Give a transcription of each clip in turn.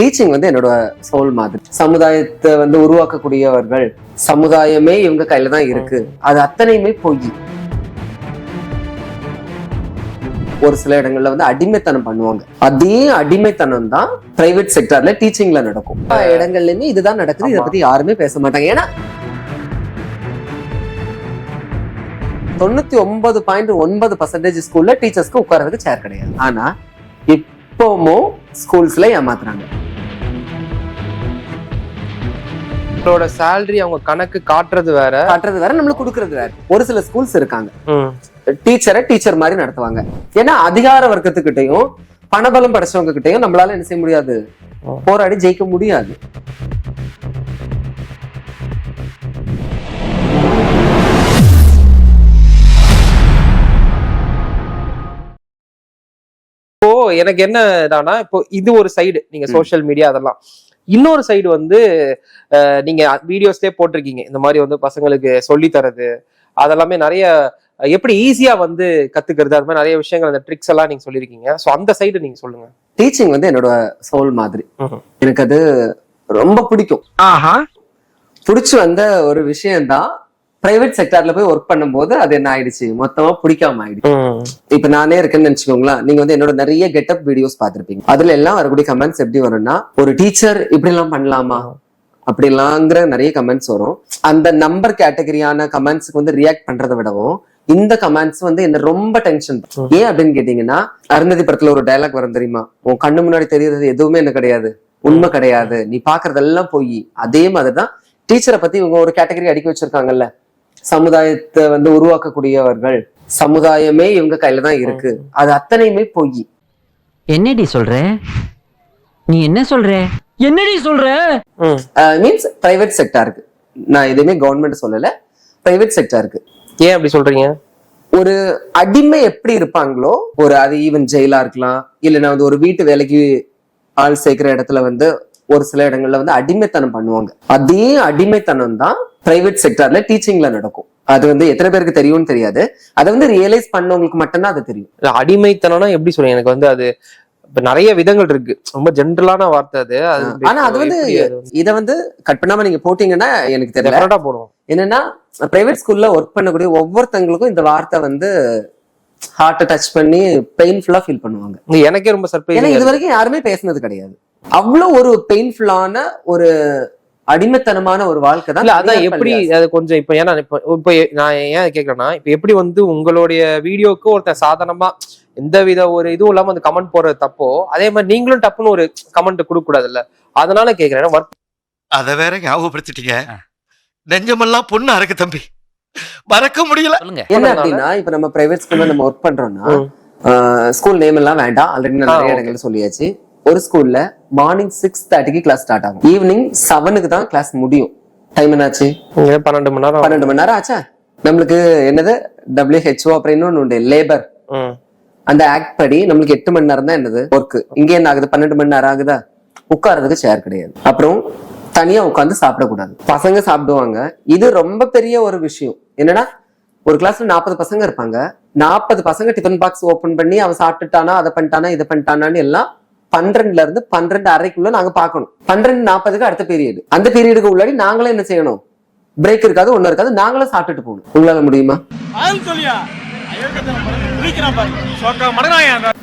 Teaching வந்து என்னோட soul மாதிரி. சமுதாயத்தை வந்து உருவாக்கக்கூடியவர்கள் சமுதாயமே இவங்க கையில தான் இருக்கு. அது அத்தனையுமே பொய் ஒரு சில இடங்கள்ல வந்து அடிமைத்தனம் பண்ணுவாங்க. அதே அடிமைத்தனம் தான் பிரைவேட் செக்டர்ல டீச்சிங்ல நடக்கும். இடங்கள்லயுமே இதுதான் நடக்குது. இதை. பத்தி யாருமே பேச மாட்டாங்க. ஏன்னா தொண்ணூத்தி ஒன்பது பாயிண்ட் ஒன்பது பர்சன்டேஜ் ஸ்கூல்ல டீச்சர்ஸ்க்கு உட்கார்றதுக்கு சேர் கிடையாது. ஆனா இப்பவும் ஸ்கூல்ஸ்ல ஏமாத்துறாங்க. அவங்களோட சேலரி அவங்க கணக்கு காட்டுறது வேற. காட்டுறது வேற நம்மளுக்கு கொடுக்கறது வேற. ஒரு சில ஸ்கூல்ஸ் இருக்காங்க. டீச்சரை டீச்சர் மாதிரி நடத்துவாங்க. ஏன்னா அதிகார வர்க்கத்துக்கிட்டையும் பணபலம் படைச்சவங்க கிட்டயும் நம்மளால என்ன செய்ய முடியாது. போராடி ஜெயிக்க முடியாது. இப்போ எனக்கு என்னடானா இப்போ இது ஒரு சைடு நீங்க சோஷியல் மீடியா அதெல்லாம். இன்னொரு சைடு வந்து நீங்க வீடியோஸ்லயே போட்டிருக்கீங்க. இந்த மாதிரி வந்து பசங்களுக்கு சொல்லி தரது அதெல்லாமே நிறைய எப்படி ஈஸியா வந்து கத்துக்கிறது அது மாதிரி நிறைய விஷயங்கள் அந்த ட்ரிக்ஸ் எல்லாம் நீங்க சொல்லியிருக்கீங்க சோ அந்த சைடு நீங்க சொல்லுங்க. டீச்சிங் வந்து என்னோட சோல் மாதிரி. எனக்கு அது ரொம்ப பிடிக்கும். ஆஹா. பிடிச்சு வந்த ஒரு விஷயம்தான் பிரைவேட் செக்டார்ல போய் ஒர்க் பண்ணும்போது அது என்ன ஆயிடுச்சு? மொத்தமா பிடிக்காம ஆயிடுச்சு. இப்ப நானே இருக்கேன்னு நினைச்சுக்கோங்களேன். நீங்க வந்து என்னோட நிறைய கெட்டப் வீடியோஸ் பாத்திருப்பீங்க அதுல எல்லாம் வரக்கூடிய கமெண்ட்ஸ் எப்படி வரும்னா ஒரு டீச்சர் இப்படி எல்லாம் பண்ணலாமா? அப்படிலாங்கிற நிறைய கமெண்ட்ஸ் வரும். அந்த நம்பர் கேட்டகரியான கமெண்ட்ஸ்க்கு வந்து ரியாக்ட் பண்றதை விடவும் இந்த கமெண்ட்ஸ் வந்து என்ன ரொம்ப டென்ஷன் ஏன் அப்படின்னு கேட்டீங்கன்னா அருந்ததி படத்துல ஒரு டயலாக் வரும் தெரியுமா? உன் கண்ணு முன்னாடி தெரியறது எதுவுமே என்ன கிடையாது. உண்மை கிடையாது. நீ பாக்குறதெல்லாம் போய். அதே மாதிரிதான் டீச்சரை பத்தி இவங்க ஒரு கேட்டகரி அடுக்கி வச்சிருக்காங்கல்ல. சமுதாயத்தை வந்து உருவாக்கக்கூடியவர்கள் சமுதாயமே இவங்க கையில தான் இருக்கு. அது அத்தனையுமே பொய். என்னடி சொல்ற? நீ என்ன சொல்ற? என்னடி சொல்ற. மீன்ஸ் பிரைவேட் செக்டாருக்கு நான் எதுவுமே கவர்மெண்ட் சொல்லல. பிரைவேட் செக்டாருக்கு ஏன் அப்படி சொல்றீங்க? ஒரு அடிமை எப்படி இருப்பாங்களோ ஒரு அது ஈவன் ஜெயிலா இருக்கலாம் இல்லைன்னா வந்து ஒரு வீட்டு வேலைக்கு ஆள் சேர்க்கிற இடத்துல வந்து ஒரு சில இடங்கள்ல வந்து அடிமைத்தனம் பண்ணுவாங்க. அதே அடிமைத்தனம் தான் பிரைவேட் செக்டார்ல டீச்சிங்ல நடக்கும். அது வந்து எத்தனை பேருக்கு தெரியும்னு தெரியாது. அதை வந்து ரியலைஸ் பண்ணவங்களுக்கு மட்டும்தான் அது தெரியும். அடிமைத்தனம்னா எப்படி சொல்றீங்க எனக்கு வந்து அது இப்ப நிறைய விதங்கள் இருக்கு. ரொம்ப ஜென்ரலான வார்த்தை அது. ஆனா அது வந்து இத வந்து கட் பண்ணாம நீங்க போட்டீங்கன்னா எனக்கு தெரியல. போடுவோம். என்னன்னா பிரைவேட் ஸ்கூல்ல ஒர்க் பண்ணக்கூடிய ஒவ்வொருத்தங்களுக்கும் இந்த வார்த்தை வந்து ஹார்ட்டை டச் பண்ணி பெயின்ஃபுல்லா ஃபீல் பண்ணுவாங்க. எனக்கே ரொம்ப ஏன்னா சர்ப்ரைஸ் இது வரைக்கும் யாருமே பேசுனது கிடையாது. அவ்வளவு ஒரு பெயின்ஃபுல்லான ஒரு அடிமைத்தனமான ஒரு வாழ்க்கை தான் இல்ல அதான் எப்படி அது கொஞ்சம் இப்ப ஏன்னா இப்ப இப்ப நான் ஏன் கேக்குறேன்னா இப்ப எப்படி வந்து உங்களுடைய வீடியோக்கு ஒருத்தன் சாதாரணமா எந்த வித ஒரு இதுவும் இல்லாம அந்த கமெண்ட் போடுறது தப்போ அதே மாதிரி நீங்களும் டப்புன்னு ஒரு கமெண்ட் கொடுக்க கூடாதுல்ல அதனால கேக்குறேன் அத வேற ஞாபகப்படுத்திட்டீங்க. நெஞ்சமெல்லாம் பொண்ணா இருக்கு தம்பி. மறக்க முடியல. சொல்லுங்க. என்ன அப்படின்னா இப்ப நம்ம பிரைவேட் ஸ்கூல்ல நம்ம ஒர்க் பண்றோம்னா. ஸ்கூல் நேம் எல்லாம் வேண்டாம். ஆல்ரெடி நிறைய okay. இடங்கள்ல சொல்லியாச்சு. ஒரு ஸ்கூல்ல மார்னிங் சிக்ஸ் தேர்ட்டிக்கு கிளாஸ் ஸ்டார்ட் ஆகும். ஈவினிங் செவனுக்கு தான் கிளாஸ் முடியும். டைம் என்னாச்சு? இங்க பன்னெண்டு மணி நேரம் பன்னெண்டு மணி நேரம் ஆச்சா? நம்மளுக்கு என்னது? டபிள்யூஹெச்ஓ அப்படின்னு ஒண்ணு உண்டு லேபர். அந்த ஆக்ட் படி நம்மளுக்கு எட்டு மணி நேரம் தான் என்னது? ஒர்க் இங்க என்ன ஆகுது? பன்னெண்டு மணி நேரம் ஆகுதா? உட்கார்றதுக்கு சேர் கிடையாது. அப்புறம் தனியா உட்கார்ந்து சாப்பிடக்கூடாது. பசங்க சாப்பிடுவாங்க. இது ரொம்ப பெரிய ஒரு விஷயம். என்னன்னா ஒரு கிளாஸ்ல நாற்பது பசங்க இருப்பாங்க. நாற்பது பசங்க டிஃபன் பாக்ஸ் ஓபன் பண்ணி அவன் சாப்பிட்டுட்டானா அதை பண்ணிட்டானா இதை பண்ணிட்டானான்னு எல்லாம் பன்னிரெண்டுல இருந்து பன்னிரெண்டு அறைக்குள்ள நாங்க பார்க்கணும். பன்னிரெண்டு நாற்பதுக்கு அடுத்த பீரியட் அந்த பீரியடுக்கு உள்ளாடி நாங்களே என்ன செய்யணும்? பிரேக் இருக்காது ஒன்னும் இருக்காது நாங்களும் சாப்பிட்டுட்டு போகணும். உங்களால முடியுமா?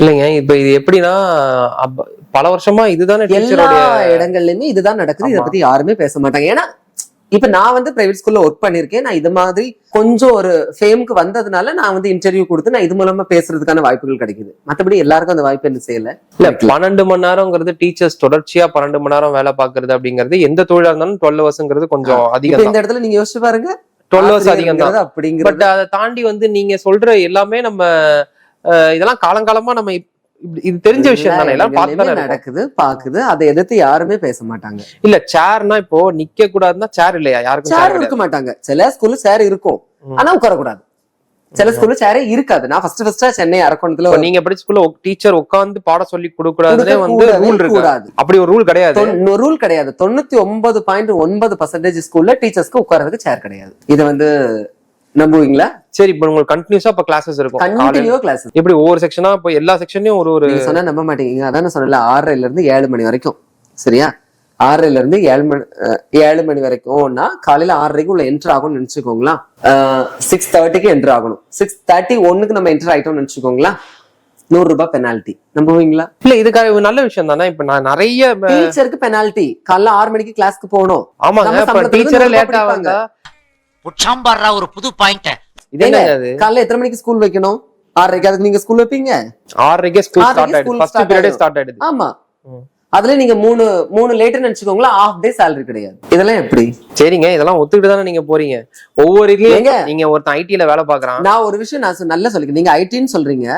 இல்லைங்க இப்ப இது எப்படின்னா பல வருஷமா இதுதானே எல்லா இடங்கள்லயுமே இதுதான் நடக்குது. இதை. பத்தி யாருமே பேச மாட்டாங்க. ஏன்னா இப்ப நான் வந்து பிரைவேட் ஸ்கூல்ல ஒர்க் பண்ணிருக்கேன் நான் இது மாதிரி கொஞ்சம் ஒரு ஃபேம்க்கு வந்ததுனால நான் வந்து இன்டர்வியூ கொடுத்து நான் இது மூலமா பேசுறதுக்கான வாய்ப்புகள் கிடைக்குது. மத்தபடி எல்லாருக்கும் அந்த வாய்ப்பு என்ன செய்யல? இல்ல பன்னெண்டு மணி நேரம்ங்கிறது டீச்சர்ஸ் தொடர்ச்சியா பன்னெண்டு மணி நேரம் வேலை பாக்குறது அப்படிங்கிறது எந்த தொழிலா இருந்தாலும் டுவெல் ஹவர்ஸ்ங்கிறது கொஞ்சம் அதிகம் இந்த இடத்துல நீங்க யோசிச்சு பாருங்க. டுவெல் ஹவர்ஸ் அதிகம் தான். அப்படிங்கிறது பட் அதை தாண்டி வந்து நீங்க சொல்ற எல்லாமே நம்ம இதெல்லாம் காலங்காலமா நம்ம இது தெரிஞ்ச விஷயம் தானே? எல்லாரும் எல்லா பார்த்து. நடக்குது பாக்குது அதை எதிர்த்து யாருமே பேச மாட்டாங்க. இல்ல சேர்னா இப்போ நிக்க கூடாதுன்னா சேர் இல்லையா? யாருக்கும் சேர் இருக்க மாட்டாங்க. சில ஸ்கூல்ல சேர் இருக்கும். ஆனா உட்காரக்கூடாது. சில ஸ்கூல்ல சேரே இருக்காது. நான் ஃபர்ஸ்ட் ஃபர்ஸ்டா சென்னை அரக்கோணத்துல நீங்க படிச்ச ஸ்கூல்ல டீச்சர் உட்கார்ந்து பாடம் சொல்லி கொடுக்கூடாதுன்னே வந்து ரூல் இருக்கு? கூடாது அப்படி ஒரு ரூல் கிடையாது. ரூல் கிடையாது. தொண்ணூத்தி ஒன்பது பாயிண்ட் ஒன்பது பர்சன்டேஜ் ஸ்கூல்ல டீச்சர்ஸ்க்கு உட்கார்றதுக்கு சேர் கிடையாது. இது வந்து நம்புவீங்களா? சரி இப்ப உங்களுக்கு கண்டினியூஸா இப்ப கிளாஸஸ் இருக்கும். கண்டினியூவா கிளாஸ் எப்படி ஒவ்வொரு செக்ஷனா இப்போ எல்லா செக்ஷன்லயும் ஒரு ஒரு சொன்னா நம்ப மாட்டீங்க. அதான் சொன்னல ஆறரைல இருந்து ஏழு மணி வரைக்கும். சரியா? ஆறரைல இருந்து ஏழு மணி ஏழு மணி வரைக்கும்னா காலையில ஆறரைக்கு உள்ள என்டர் ஆகும்னு நினைச்சுக்கோங்களா சிக்ஸ் தேர்ட்டிக்கு என்டர் ஆகணும். சிக்ஸ் தேர்ட்டி ஒன்னுக்கு நம்ம என்டர் ஆயிட்டோம்னு நினைச்சுக்கோங்களா நூறு ரூபாய் பெனால்ட்டி நம்புவீங்களா? இல்ல இதுக்காக நல்ல விஷயம் தானே. இப்ப நான் நிறைய டீச்சருக்கு பெனால்ட்டி காலைல ஆறு மணிக்கு கிளாஸ்க்கு போகணும். ஆமாங்க டீச்சரே இருந்து லேட்டா உச்சாம்பாடுறா ஒரு புது பாயிண்ட் காலைல எத்தனை மணிக்கு ஸ்கூல் வைக்கணும்? ஆறரைக்கு அதுக்கு நீங்க ஸ்கூல் வைப்பீங்க? ஆறரைக்கே ஸ்கூல் ஸ்டார்ட் ஆயிடுது. ஃபர்ஸ்ட் பீரியடே. ஸ்டார்ட் ஆயிடுது. ஆமா. அதுல நீங்க மூணு மூணு லேட்டுன்னு நினைச்சுக்கோங்களா ஹாஃப் டே salary கிடையாது. இதெல்லாம் எப்படி? சரிங்க இதெல்லாம் ஒத்துக்கிட்டு தானே நீங்க போறீங்க? ஒவ்வொரு இதுலயும்? நீங்க ஒருத்தன் ஐடில வேலை பாக்குறான் நான் ஒரு விஷயம் நான் நல்லா சொல்லிக்கிறேன். நீங்க ஐடின்னு சொல்றீங்க.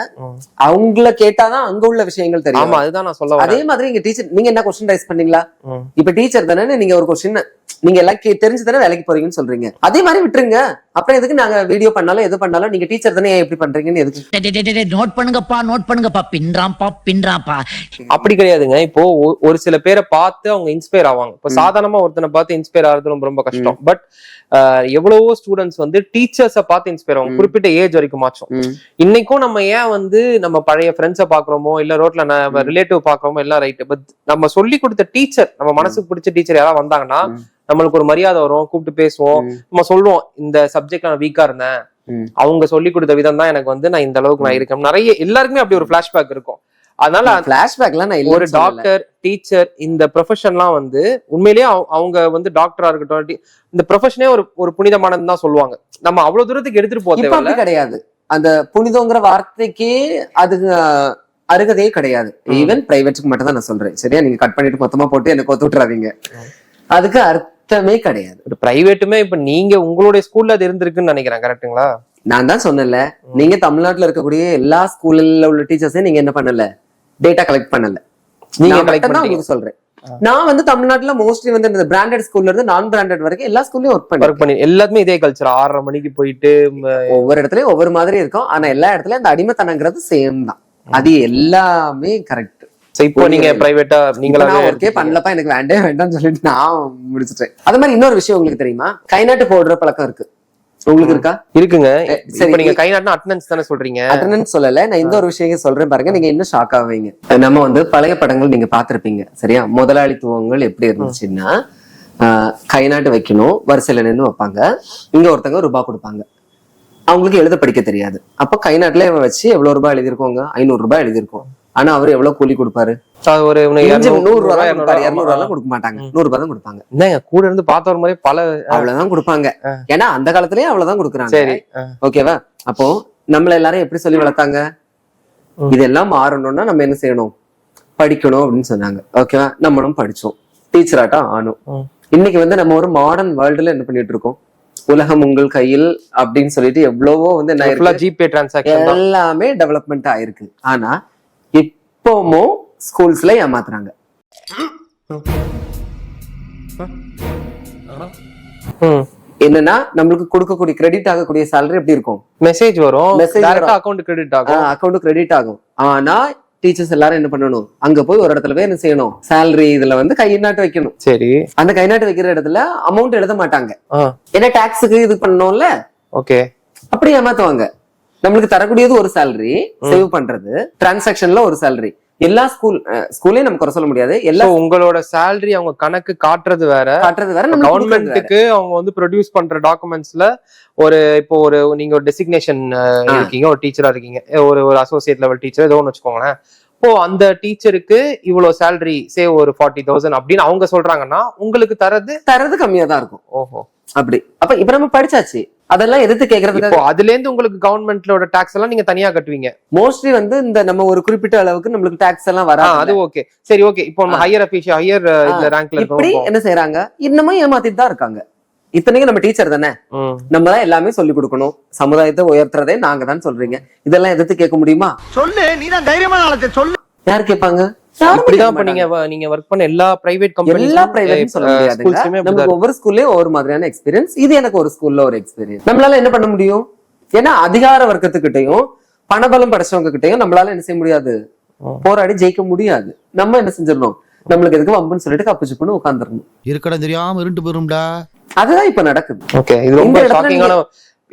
அவங்கள கேட்டாதான் அங்க உள்ள விஷயங்கள் ஆமா தெரியும் அதுதான் நான் சொல்ல அதே மாதிரி இங்க டீச்சர் நீங்க என்ன கொஸ்டின் ரைஸ் பண்ணீங்களா. இப்ப டீச்சர் தானே நீங்க ஒரு கொஸ்டின் நீங்க எல்லாம் கே- தெரிஞ்சு தானே வேலைக்கு போறீங்கன்னு சொல்றீங்க. அதே மாதிரி விட்டுருங்க. அப்புறம் எதுக்கு நாங்க வீடியோ பண்ணாலும் எது பண்ணாலும் நீங்க டீச்சர் தானே ஏன் இப்படி பண்றீங்கன்னு எதுக்கு? நோட் பண்ணுங்கப்பா நோட் பண்ணுங்கப்பா. பின்றாம்பா பின்றாம்பா அப்படி கிடையாதுங்க. இப்போ ஒரு சில பேரை பார்த்து அவங்க இன்ஸ்பயர் ஆவாங்க. இப்போ சாதாரணமா ஒருத்தனை பார்த்து இன்ஸ்பயர் ஆகிறது ரொம்ப ரொம்ப கஷ்டம் பட் எவ்வளவோ ஸ்டூடெண்ட்ஸ் வந்து டீச்சர்ஸை பார்த்து இன்ஸ்பயர் ஆகும். குறிப்பிட்ட ஏஜ் வரைக்கும் ஆச்சும் ம். இன்னைக்கும் நம்ம ஏன் வந்து நம்ம பழைய ஃப்ரெண்ட்ஸை பாக்குறோமோ இல்ல ரோட்ல நம்ம ரிலேட்டிவ் பாக்குறோமோ எல்லாம் ரைட் பட் நம்ம சொல்லி கொடுத்த டீச்சர் நம்ம மனசுக்கு பிடிச்ச டீச்சர் யாராவது வந்தாங்கன்னா. நம்மளுக்கு ஒரு மரியாதை வரும் கூப்பிட்டு பேசுவோம். நம்ம சொல்லுவோம் இந்த சப்ஜெக்ட்ல நான் வீக்கா இருந்தேன். அவங்க சொல்லி கொடுத்த விதம் தான் எனக்கு வந்து நான் இந்த அளவுக்கு நான் இருக்கேன். நிறைய எல்லாருக்குமே அப்படி ஒரு பிளாஷ்பேக் இருக்கும். அதனால பிளாஷ்பேக்லாம் நான் ஒரு. டாக்டர் டீச்சர் இந்த ப்ரொஃபஷன்லாம் வந்து உண்மையிலேயே அவங்க- வந்து டாக்டரா இருக்கட்டும் இந்த ப்ரொஃபஷனே ஒரு ஒரு புனிதமானது தான் சொல்லுவாங்க. நம்ம அவ்வளவு தூரத்துக்கு எடுத்துட்டு போக இப்ப தேவையில்ல. அப்படி கிடையாது. அந்த புனிதங்கிற வார்த்தைக்கே அது அருகதையே கிடையாது. ஈவன் பிரைவேட்டுக்கு மட்டும் தான் நான் சொல்றேன். சரியா? நீங்க கட் பண்ணிட்டு மொத்தமா போட்டு எனக்கு கொத்து விட்டுறாதீங்க. அதுக்கு அர்த்தமே கிடையாது. ஒரு பிரைவேட்டுமே இப்ப நீங்க உங்களுடைய ஸ்கூல்ல அது இருந்திருக்குன்னு நினைக்கிறேன் கரெக்ட்டுங்களா நான் தான் சொன்னேன்ல. நீங்க தமிழ்நாட்டுல இருக்கக்கூடிய எல்லா ஸ்கூல்ல உள்ள டீச்சர்ஸையும் நீங்க என்ன பண்ணல? டேட்டா கலெக்ட் பண்ணல. நீங்க மட்டும் தான். உங்களுக்கு சொல்றேன். நான் வந்து தமிழ்நாட்டுல மோஸ்ட்லி வந்து இந்த பிராண்டட் ஸ்கூல்ல இருந்து நான் பிராண்டட் வரைக்கும் எல்லா ஸ்கூல்லயும் ஒர்க் பண்ணேன் ஒர்க் பண்ணி எல்லாத்துமே இதே கல்ச்சர் ஆறரை மணிக்கு போயிட்டு ஒவ்வொரு இடத்துலயும் ஒவ்வொரு மாதிரி இருக்கும். ஆனா எல்லா இடத்துலயும் அந்த அடிமைத்தனங்கிறது சேம் தான். அது எல்லாமே கரெக்ட் இப்போ நீங்க பிரைவேட்டா நீங்களா ஒர்க்கே பண்ணலப்பா எனக்கு வேண்டே வேண்டாம்னு சொல்லிட்டு நான் முடிச்சிட்டேன். அது மாதிரி இன்னொரு விஷயம் உங்களுக்கு தெரியுமா? கைநாட்டு போடுற பழக்கம் இருக்கு. உங்களுக்கு இருக்கா? இருக்குங்க. சரி நீங்க கை நாட்டினா அட்டனன்ஸ் தானே சொல்றீங்க? அட்டனன்ஸ் சொல்லல. நான் இந்த ஒரு விஷயம் சொல்றேன் பாருங்க. நீங்க இன்னும் ஷாக் ஆவீங்க. நம்ம வந்து பழைய படங்கள் நீங்க பாத்திருப்பீங்க சரியா? முதலாளித்துவங்கள் எப்படி இருந்துச்சுன்னா கை நாட்டு வைக்கணும் வரிசையில நின்று வைப்பாங்க. இங்க ஒருத்தங்க ரூபாய் கொடுப்பாங்க. அவங்களுக்கு எழுத படிக்க தெரியாது. அப்ப கை நாட்டுல வச்சு எவ்வளவு ரூபாய் எழுதியிருக்கோங்க? ஐநூறு ரூபாய் எழுதியிருக்கோம். ஆனா அவர் எவ்வளவு கூலி கொடுப்பாரு? ஒரு நூறு ரூபாய் இருநூறு. ரூபாய் கொடுக்க மாட்டாங்க நூறு ரூபாய் தான் கொடுப்பாங்க. என்னங்க கூட இருந்து பார்த்த ஒரு மாதிரி பல அவ்வளவுதான் கொடுப்பாங்க. ஏன்னா அந்த காலத்திலேயே அவ்வளவுதான் கொடுக்குறாங்க. சரி. ஓகேவா? அப்போ நம்மள எல்லாரும் எப்படி சொல்லி வளர்த்தாங்க. இதெல்லாம் மாறணும்னா நம்ம என்ன செய்யணும்? படிக்கணும் அப்படின்னு சொன்னாங்க. ஓகேவா? நம்மளும் படிச்சோம். டீச்சராட்டம் ஆனோம். இன்னைக்கு வந்து நம்ம ஒரு மாடர்ன் வேர்ல்டுல என்ன பண்ணிட்டு இருக்கோம்? உலகம் உங்கள் கையில் அப்படின்னு சொல்லிட்டு எவ்வளவோ வந்து எல்லாமே டெவலப்மெண்ட் ஆயிருக்கு. ஆனா இப்பவும் ஸ்கூல்ஸ்ல ஏமாத்துறாங்க. என்னன்னா நம்மளுக்கு கொடுக்கக்கூடிய கிரெடிட் ஆகக்கூடிய salary எப்படி இருக்கும்? மெசேஜ் வரும். வரும். அக்கவுண்ட் கிரெடிட் ஆகும். அக்கௌண்ட் கிரெடிட் ஆகும். ஆனா டீச்சர்ஸ் எல்லாரும் என்ன பண்ணணும்? அங்க போய் ஒரு இடத்துல போய் என்ன செய்யணும்? Salary இதுல வந்து கைநாட்டு வைக்கணும். சரி. அந்த கைநாட்டு வைக்கிற இடத்துல அமௌண்ட் எழுத மாட்டாங்க. ஏன்னா டாக்ஸுக்கு இது பண்ணணும்ல? ஓகே அப்படி ஏமாத்துவாங்க. நம்மளுக்கு தரக்கூடியது ஒரு salary சேவ் பண்றது டிரான்சாக்ஷன்ல ஒரு salary. எல்லா ஸ்கூல் ஸ்கூலே நம்ம குறை சொல்ல முடியாது. எல்லா உங்களோட salary அவங்க கணக்கு காட்டுறது வேற. காட்டுறது வேற நம்ம. கவர்மெண்ட்டுக்கு அவங்க வந்து ப்ரொடியூஸ் பண்ற டாக்குமெண்ட்ஸ்ல ஒரு இப்போ ஒரு நீங்க ஒரு டெசிக்னேஷன் இருக்கீங்க ஒரு டீச்சரா இருக்கீங்க ஒரு ஒரு அசோசியேட் லெவல் டீச்சர் ஏதோ ஒன்று வச்சுக்கோங்களேன். இப்போ அந்த டீச்சருக்கு இவ்வளவு salary சே ஒரு ஃபார்ட்டி தௌசண்ட் அப்படின்னு அவங்க சொல்றாங்கன்னா உங்களுக்கு தரது தரது கம்மியா தான் இருக்கும். ஓஹோ. அப்படி. அப்ப இப்ப நம்ம படிச்சாச்சு. அதெல்லாம் எதிர்த்து இப்போ அதுல இருந்து உங்களுக்கு கவர்மெண்ட்லோட டாக்ஸ் எல்லாம் நீங்க தனியா கட்டுவீங்க. மோஸ்ட்லி வந்து இந்த நம்ம ஒரு குறிப்பிட்ட அளவுக்கு நம்மளுக்கு டாக்ஸ் எல்லாம் வராது. அது ஓகே சரி ஓகே இப்போ நம்ம ஹையர் அபிஷியல் ஹையர் இதுல ரேங்க்ல இப்படி என்ன செய்யறாங்க இன்னமும் ஏமாத்திட்டு தான் இருக்காங்க. இத்தனைக்கும் நம்ம டீச்சர் தானே. நம்ம தான் எல்லாமே சொல்லி கொடுக்கணும். சமுதாயத்தை உயர்த்துறதே நாங்க தான் சொல்றீங்க. இதெல்லாம் எதிர்த்து கேட்க முடியுமா? சொல்லு நீ தான் தைரியமான சொல்லு. யார் கேட்பாங்க? இப்படிதான் நீங்க ஒர்க் பண்ண எல்லா பிரைவேட் கம்பெனி எல்லா பிரைவேட் சொல்ல முடியாதுங்க. ஸ்கூல்ஸ்லயுமே நமக்கு ஒவ்வொரு ஸ்கூல்லயும் ஒவ்வொரு மாதிரியான எக்ஸ்பீரியன்ஸ் இது எனக்கு ஒரு ஸ்கூல்ல ஒரு எக்ஸ்பீரியன்ஸ் நம்மளால என்ன பண்ண முடியும்? ஏன்னா அதிகார வர்க்கத்துக்கிட்டையும் பணபலம் படைச்சவங்க கிட்டயும் நம்மளால என்ன செய்ய முடியாது. போராடி ஜெயிக்க முடியாது. நம்ம என்ன செஞ்சிடணும்? நம்மளுக்கு எதுக்கு வம்புன்னு சொல்லிட்டு கப்பு சுப்புன்னு உட்காந்துடணும் இருக்கடம் தெரியாம இருண்டு போயிரும்டா. அதுதான் இப்ப நடக்குது. ஓகே இது ரொம்ப ஷாக்கிங்கான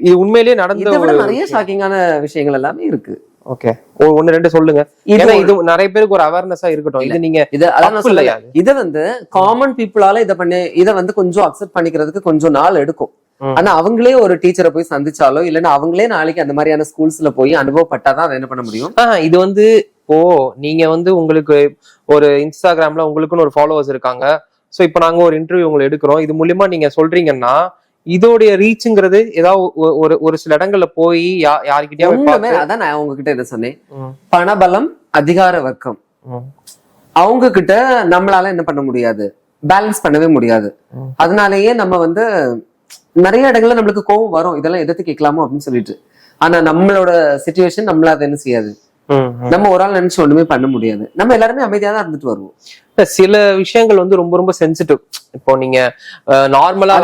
இது உண்மையிலேயே நடந்த நிறைய ஷாக்கிங்கான விஷயங்கள் எல்லாமே இருக்கு. ஓகே ஒன்னு ரெண்டு சொல்லுங்க. இது ஏன்னா இது நிறைய பேருக்கு ஒரு அவேர்னஸா இருக்கட்டும். இது நீங்க இது அதான். இத வந்து காமன் பீப்புளால இத பண்ணி இத வந்து கொஞ்சம் அக்செப்ட் பண்ணிக்கிறதுக்கு கொஞ்சம் நாள் எடுக்கும். ஆனா அவங்களே ஒரு டீச்சரை போய் சந்திச்சாலோ இல்லைன்னா அவங்களே நாளைக்கு அந்த மாதிரியான ஸ்கூல்ஸ்ல போய் அனுபவப்பட்டாதான் அதை என்ன பண்ண முடியும்? இது வந்து ஓ நீங்க வந்து உங்களுக்கு ஒரு இன்ஸ்டாகிராம்ல உங்களுக்குன்னு ஒரு ஃபாலோவர்ஸ் இருக்காங்க. சோ இப்போ நாங்க ஒரு இன்டர்வியூ உங்களை எடுக்கிறோம். இது மூலியமா நீங்க சொல்றீங்கன்னா இதோடைய ரீச்ங்கிறது ஏதாவது ஒரு ஒரு சில இடங்கள்ல போய் யா- யார்கிட்டயாவது ஒண்ணுமே பார்த்து- அதான் நான் உங்ககிட்ட என்ன சொன்னேன். பணபலம் அதிகார வர்க்கம். அவங்க கிட்ட நம்மளால என்ன பண்ண முடியாது? பேலன்ஸ் பண்ணவே முடியாது. அதனாலயே நம்ம வந்து நிறைய இடங்கள்ல நம்மளுக்கு கோவம் வரும். இதெல்லாம் எதிர்த்து கேட்கலாமோ அப்படின்னு சொல்லிட்டு. ஆனா நம்மளோட சுச்சுவேஷன் நம்மள அதை என்ன செய்யாது. நம்ம ஒரு ஆள் நினைச்சு ஒண்ணுமே பண்ண முடியாது. நம்ம எல்லாருமே அமைதியா தான் இருந்துட்டு வருவோம். சில விஷயங்கள் வந்து ரொம்ப ரொம்ப சென்சிட்டிவ் இப்போ நீங்க நார்மலா.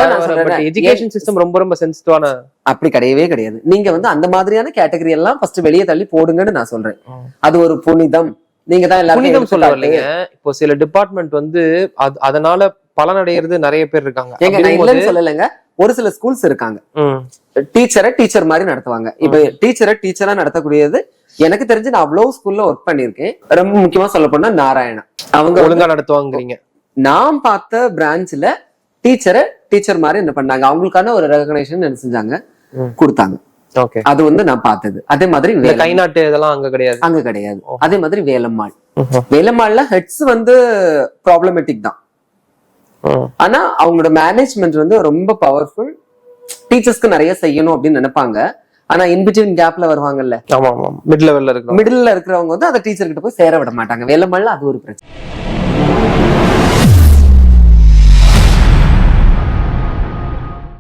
எஜுகேஷன் சிஸ்டம் ரொம்ப ரொம்ப சென்சிட்டிவான அப்படி கிடையவே கிடையாது. நீங்க வந்து அந்த மாதிரியான கேட்டகரி எல்லாம் ஃபர்ஸ்ட் வெளியே தள்ளி போடுங்கன்னு நான் சொல்றேன். அது ஒரு புனிதம். நீங்க தான் எல்லாரும் புனிதம் சொல்ல வரலைங்க இப்போ சில டிபார்ட்மெண்ட் வந்து அது- அதனால பலனடைகிறது நிறைய பேர் இருக்காங்க. எங்க நான் இல்லைன்னு சொல்லலைங்க. ஒரு சில ஸ்கூல்ஸ் இருக்காங்க. டீச்சரை டீச்சர் மாதிரி நடத்துவாங்க. இப்ப டீச்சரை டீச்சரா நடத்தக்கூடியது எனக்கு தெரிஞ்சு நான் அவ்வளவு ஸ்கூல்ல ஒர்க் பண்ணிருக்கேன் ரொம்ப முக்கியமா சொல்ல போனா நாராயணா. அவங்க ஒழுங்கா நடத்துவாங்கிறீங்க. நான் பார்த்த பிரான்ச்ல டீச்சரை டீச்சர் மாதிரி என்ன பண்ணாங்க. அவங்களுக்கான ஒரு ரெகக்னேஷன் என்ன செஞ்சாங்க. கொடுத்தாங்க. அது வந்து நான் பார்த்தது. அதே மாதிரி கை நாட்டு இதெல்லாம் அங்க கிடையாது. அங்க கிடையாது. அதே மாதிரி வேலம்மாள். வேலம்மாள்ல ஹெட்ஸ் வந்து ப்ராப்ளமேட்டிக் தான். ஆனா அவங்களோட மேனேஜ்மெண்ட் வந்து ரொம்ப பவர்ஃபுல் டீச்சர்ஸ்க்கு நிறைய செய்யணும் அப்படின்னு நினைப்பாங்க. ஆனா இன்பிட்வீன் கேப்ல வருவாங்கல்ல. ஆமா ஆமா மிட் லெவல்ல இருக்கிறோம் மிடில்ல இருக்கிறவங்க வந்து அதை டீச்சர் கிட்ட போய் சேர விட மாட்டாங்க. வேலம்மாள்ல அது ஒரு பிரச்சனை.